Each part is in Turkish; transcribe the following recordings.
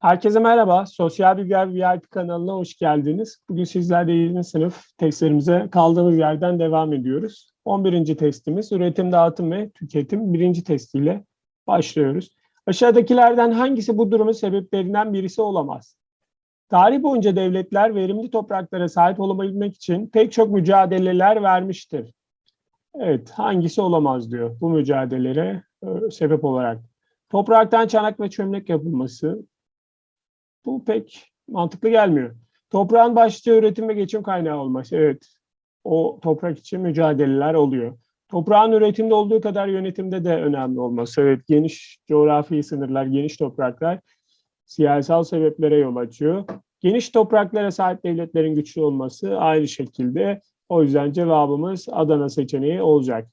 Herkese merhaba. Sosyal Bilgiler VIP kanalına hoş geldiniz. Bugün sizlerle 7. sınıf testlerimize kaldığımız yerden devam ediyoruz. 11. testimiz üretim, dağıtım ve tüketim birinci testiyle başlıyoruz. Aşağıdakilerden hangisi bu durumun sebeplerinden birisi olamaz? Tarih boyunca devletler verimli topraklara sahip olabilmek için pek çok mücadeleler vermiştir. Evet, hangisi olamaz diyor bu mücadelelere e, sebep olarak. Topraktan çanak ve çömlek yapılması, bu pek mantıklı gelmiyor. Toprağın başlıca üretim ve geçim kaynağı olması. Evet, o toprak için mücadeleler oluyor. Toprağın üretimde olduğu kadar yönetimde de önemli olması. Evet, geniş coğrafi sınırlar, geniş topraklar siyasal sebeplere yol açıyor. Geniş topraklara sahip devletlerin güçlü olması aynı şekilde. O yüzden cevabımız Adana seçeneği olacak.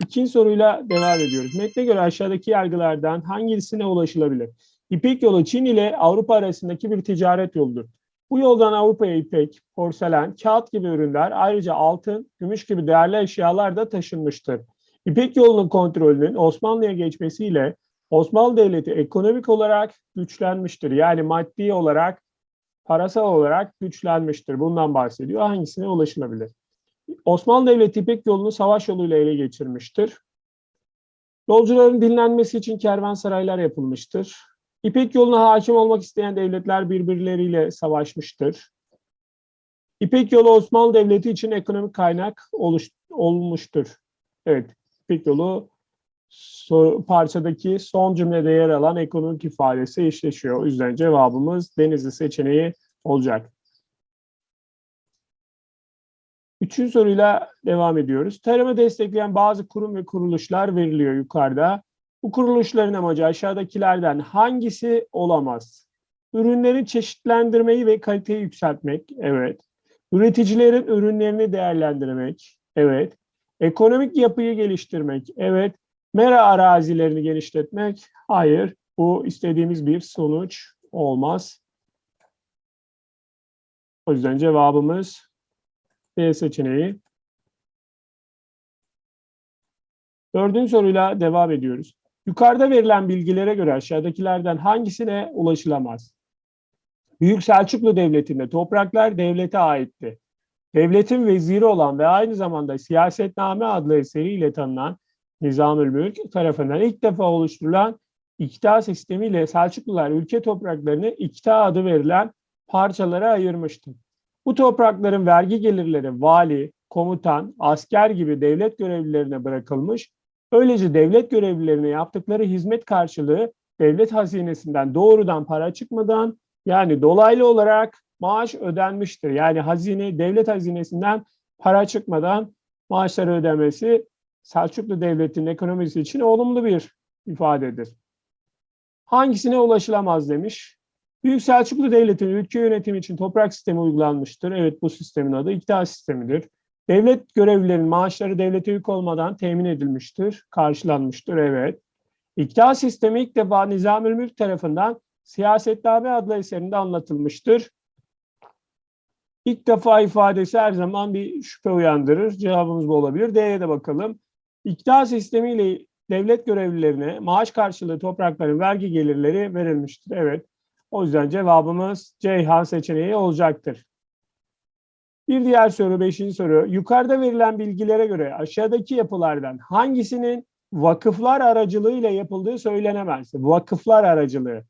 İkinci soruyla devam ediyoruz. Metne göre aşağıdaki yargılardan hangisine ulaşılabilir? İpek yolu Çin ile Avrupa arasındaki bir ticaret yoludur. Bu yoldan Avrupa'ya ipek, porselen, kağıt gibi ürünler ayrıca altın, gümüş gibi değerli eşyalar da taşınmıştır. İpek yolunun kontrolünün Osmanlı'ya geçmesiyle Osmanlı Devleti ekonomik olarak güçlenmiştir. Yani maddi olarak, parasal olarak güçlenmiştir. Bundan bahsediyor. Hangisine ulaşılabilir? Osmanlı Devleti İpek yolunu savaş yoluyla ele geçirmiştir. Yolcuların dinlenmesi için kervansaraylar yapılmıştır. İpek yoluna hakim olmak isteyen devletler birbirleriyle savaşmıştır. İpek yolu Osmanlı Devleti için ekonomik kaynak oluş, olmuştur. Evet, İpek yolu so, parçadaki son cümlede yer alan ekonomik ifadesi eşleşiyor. O yüzden cevabımız Denizli seçeneği olacak. Üçüncü soruyla devam ediyoruz. Tarımı destekleyen bazı kurum ve kuruluşlar veriliyor yukarıda. Bu kuruluşların amacı aşağıdakilerden hangisi olamaz? Ürünleri çeşitlendirmeyi ve kaliteyi yükseltmek, evet. Üreticilerin ürünlerini değerlendirmek, evet. Ekonomik yapıyı geliştirmek, evet. Mera arazilerini genişletmek, hayır. Bu istediğimiz bir sonuç olmaz. O yüzden cevabımız D seçeneği. Dördüncü soruyla devam ediyoruz. Yukarıda verilen bilgilere göre aşağıdakilerden hangisine ulaşılamaz? Büyük Selçuklu Devleti'nde topraklar devlete aitti. Devletin veziri olan ve aynı zamanda Siyasetname adlı eseriyle tanınan Nizamül Mülk tarafından ilk defa oluşturulan ikta sistemiyle Selçuklular ülke topraklarını ikta adı verilen parçalara ayırmıştı. Bu toprakların vergi gelirleri vali, komutan, asker gibi devlet görevlilerine bırakılmış, böylece devlet görevlilerine yaptıkları hizmet karşılığı devlet hazinesinden doğrudan para çıkmadan yani dolaylı olarak maaş ödenmiştir. Yani hazine devlet hazinesinden para çıkmadan maaşları ödemesi Selçuklu Devleti'nin ekonomisi için olumlu bir ifadedir. Hangisine ulaşılamaz demiş. Büyük Selçuklu Devleti'nin ülke yönetimi için toprak sistemi uygulanmıştır. Evet bu sistemin adı iktidar sistemidir. Devlet görevlilerinin maaşları devlete yük olmadan temin edilmiştir, karşılanmıştır. Evet. İktidar sistemi ilk defa Nizamül Mülk tarafından Siyasetname adlı eserinde anlatılmıştır. İlk defa ifadesi her zaman bir şüphe uyandırır. Cevabımız bu olabilir. D'ye de bakalım. İktidar sistemiyle devlet görevlilerine maaş karşılığı toprakların vergi gelirleri verilmiştir. Evet. O yüzden cevabımız Ceyhan seçeneği olacaktır. Bir diğer soru, beşinci soru. Yukarıda verilen bilgilere göre aşağıdaki yapılardan hangisinin vakıflar aracılığıyla yapıldığı söylenemez? Vakıflar aracılığı.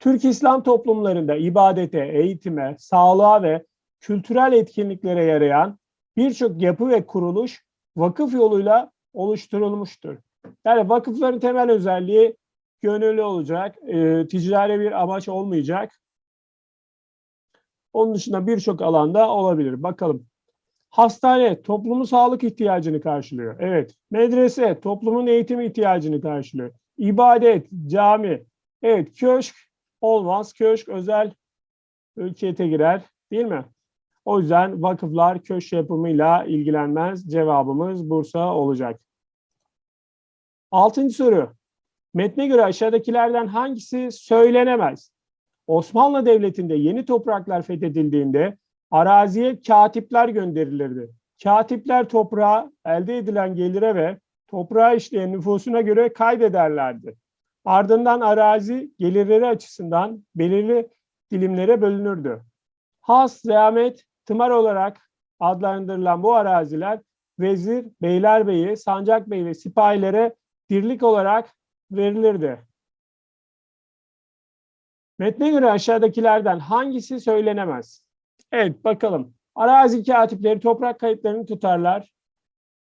Türk İslam toplumlarında ibadete, eğitime, sağlığa ve kültürel etkinliklere yarayan birçok yapı ve kuruluş vakıf yoluyla oluşturulmuştur. Yani vakıfların temel özelliği gönüllü olacak, e, ticari bir amaç olmayacak. Onun dışında birçok alanda olabilir. Bakalım. Hastane toplumun sağlık ihtiyacını karşılıyor. Evet. Medrese toplumun eğitim ihtiyacını karşılıyor. İbadet, cami. Evet. Köşk olmaz. Köşk özel ülkete girer. Değil mi? O yüzden vakıflar köşk yapımıyla ilgilenmez. Cevabımız Bursa olacak. Altıncı soru. Metne göre aşağıdakilerden hangisi söylenemez? Osmanlı Devleti'nde yeni topraklar fethedildiğinde araziye katipler gönderilirdi. Katipler toprağa elde edilen gelire ve toprağa işleyen nüfusuna göre kaydederlerdi. Ardından arazi gelirleri açısından belirli dilimlere bölünürdü. Has, zahmet, tımar olarak adlandırılan bu araziler vezir, beylerbeyi, sancakbey ve sipahilere dirlik olarak verilirdi. Metne göre aşağıdakilerden hangisi söylenemez? Evet bakalım. Arazi katipleri toprak kayıtlarını tutarlar.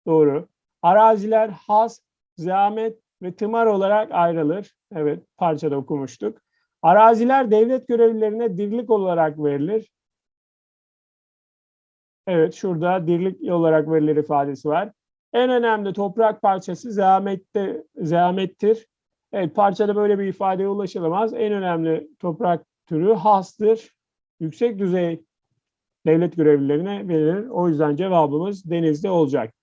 Doğru. Araziler has, zahmet ve tımar olarak ayrılır. Evet parçada okumuştuk. Araziler devlet görevlilerine dirlik olarak verilir. Evet şurada dirlik olarak verilir ifadesi var. En önemli toprak parçası zahmette, zahmettir. Evet parçada böyle bir ifadeye ulaşılamaz. En önemli toprak türü hastır. Yüksek düzey devlet görevlilerine verilir. O yüzden cevabımız denizde olacak.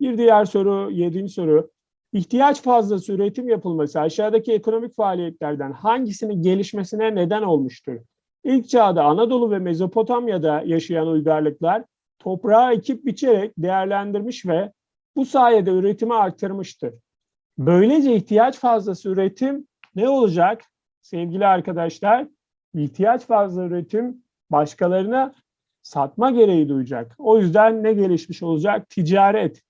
Bir diğer soru, yedinci soru. İhtiyaç fazlası üretim yapılması aşağıdaki ekonomik faaliyetlerden hangisinin gelişmesine neden olmuştur? İlk çağda Anadolu ve Mezopotamya'da yaşayan uygarlıklar toprağı ekip biçerek değerlendirmiş ve bu sayede üretimi artırmıştır. Böylece ihtiyaç fazlası üretim ne olacak? Sevgili arkadaşlar, ihtiyaç fazla üretim başkalarına satma gereği duyacak. O yüzden ne gelişmiş olacak? Ticaret.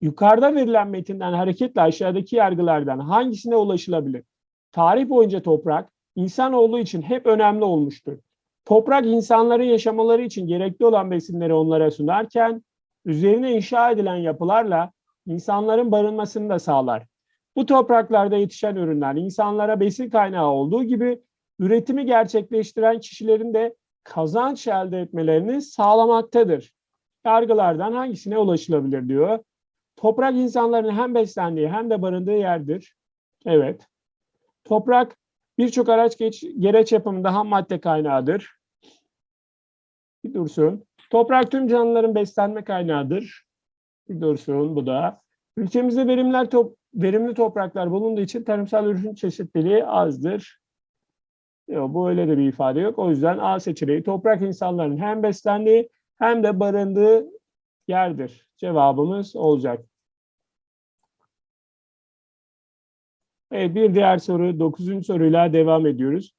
Yukarıda verilen metinden hareketle aşağıdaki yargılardan hangisine ulaşılabilir? Tarih boyunca toprak, insanoğlu için hep önemli olmuştur. Toprak insanların yaşamaları için gerekli olan besinleri onlara sunarken, üzerine inşa edilen yapılarla insanların barınmasını da sağlar. Bu topraklarda yetişen ürünler insanlara besin kaynağı olduğu gibi üretimi gerçekleştiren kişilerin de kazanç elde etmelerini sağlamaktadır. Yargılardan hangisine ulaşılabilir diyor. Toprak insanların hem beslendiği hem de barındığı yerdir. Evet. Toprak birçok araç geç, gereç yapımında ham madde kaynağıdır. Bir dursun. Toprak tüm canlıların beslenme kaynağıdır. Bir dursun bu da. Ülkemizde verimler top, verimli topraklar bulunduğu için tarımsal ürün çeşitliliği azdır. Yok, bu öyle de bir ifade yok. O yüzden A seçeneği toprak insanların hem beslendiği hem de barındığı yerdir. Cevabımız olacak. Evet, bir diğer soru, dokuzuncu soruyla devam ediyoruz.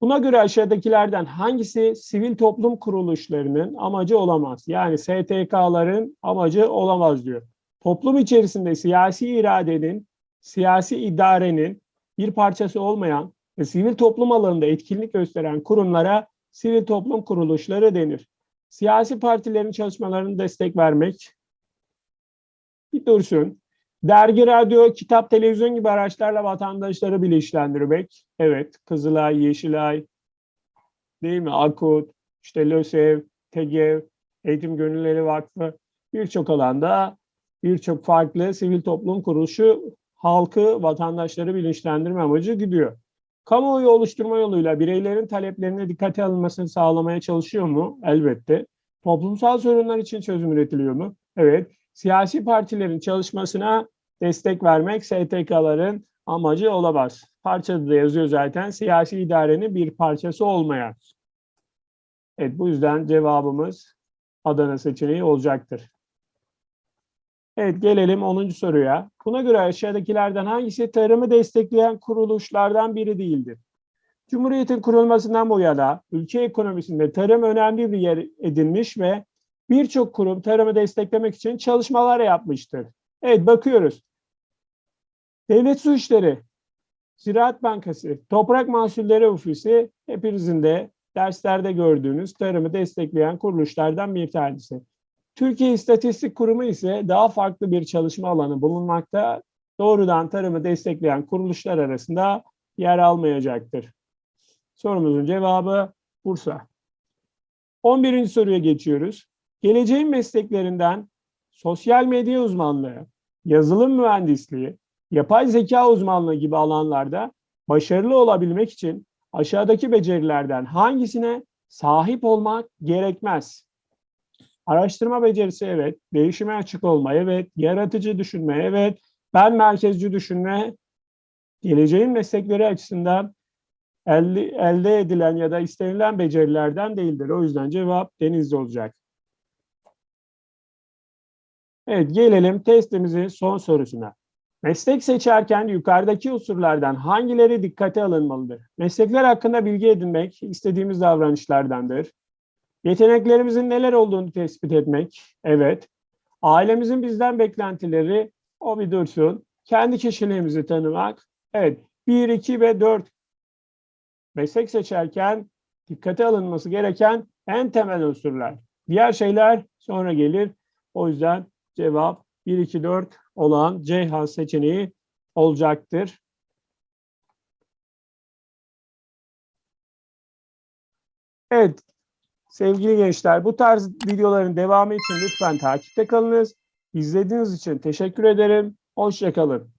Buna göre aşağıdakilerden hangisi sivil toplum kuruluşlarının amacı olamaz? Yani STK'ların amacı olamaz diyor. Toplum içerisinde siyasi iradenin, siyasi idarenin bir parçası olmayan ve sivil toplum alanında etkinlik gösteren kurumlara sivil toplum kuruluşları denir. Siyasi partilerin çalışmalarını destek vermek, bir dursun. Dergi, radyo, kitap, televizyon gibi araçlarla vatandaşları bilinçlendirmek. Evet, Kızılay, Yeşilay, değil mi? Akut, işte LÖSEV, TEGEV, Eğitim Gönülleri Vakfı birçok alanda birçok farklı sivil toplum kuruluşu halkı, vatandaşları bilinçlendirme amacı gidiyor. Kamuoyu oluşturma yoluyla bireylerin taleplerine dikkate alınmasını sağlamaya çalışıyor mu? Elbette. Toplumsal sorunlar için çözüm üretiliyor mu? Evet siyasi partilerin çalışmasına destek vermek STK'ların amacı olamaz. Parçada da yazıyor zaten siyasi idarenin bir parçası olmayan. Evet bu yüzden cevabımız Adana seçeneği olacaktır. Evet gelelim 10. soruya. Buna göre aşağıdakilerden hangisi tarımı destekleyen kuruluşlardan biri değildir? Cumhuriyetin kurulmasından bu yana ülke ekonomisinde tarım önemli bir yer edinmiş ve birçok kurum tarımı desteklemek için çalışmalar yapmıştır. Evet bakıyoruz. Devlet Su İşleri, Ziraat Bankası, Toprak Mahsulleri Ofisi hepinizin de derslerde gördüğünüz tarımı destekleyen kuruluşlardan bir tanesi. Türkiye İstatistik Kurumu ise daha farklı bir çalışma alanı bulunmakta. Doğrudan tarımı destekleyen kuruluşlar arasında yer almayacaktır. Sorumuzun cevabı Bursa. 11. soruya geçiyoruz. Geleceğin mesleklerinden sosyal medya uzmanlığı, yazılım mühendisliği, yapay zeka uzmanlığı gibi alanlarda başarılı olabilmek için aşağıdaki becerilerden hangisine sahip olmak gerekmez? Araştırma becerisi evet, değişime açık olma evet, yaratıcı düşünme evet, ben merkezci düşünme geleceğin meslekleri açısından elde, edilen ya da istenilen becerilerden değildir. O yüzden cevap denizde olacak. Evet gelelim testimizin son sorusuna. Meslek seçerken yukarıdaki unsurlardan hangileri dikkate alınmalıdır? Meslekler hakkında bilgi edinmek istediğimiz davranışlardandır. Yeteneklerimizin neler olduğunu tespit etmek. Evet. Ailemizin bizden beklentileri o bir dursun. Kendi kişiliğimizi tanımak. Evet. 1, 2 ve 4 meslek seçerken dikkate alınması gereken en temel unsurlar. Diğer şeyler sonra gelir. O yüzden cevap 1, 2, 4 olan Ceyhan seçeneği olacaktır. Evet sevgili gençler bu tarz videoların devamı için lütfen takipte kalınız. İzlediğiniz için teşekkür ederim. Hoşçakalın.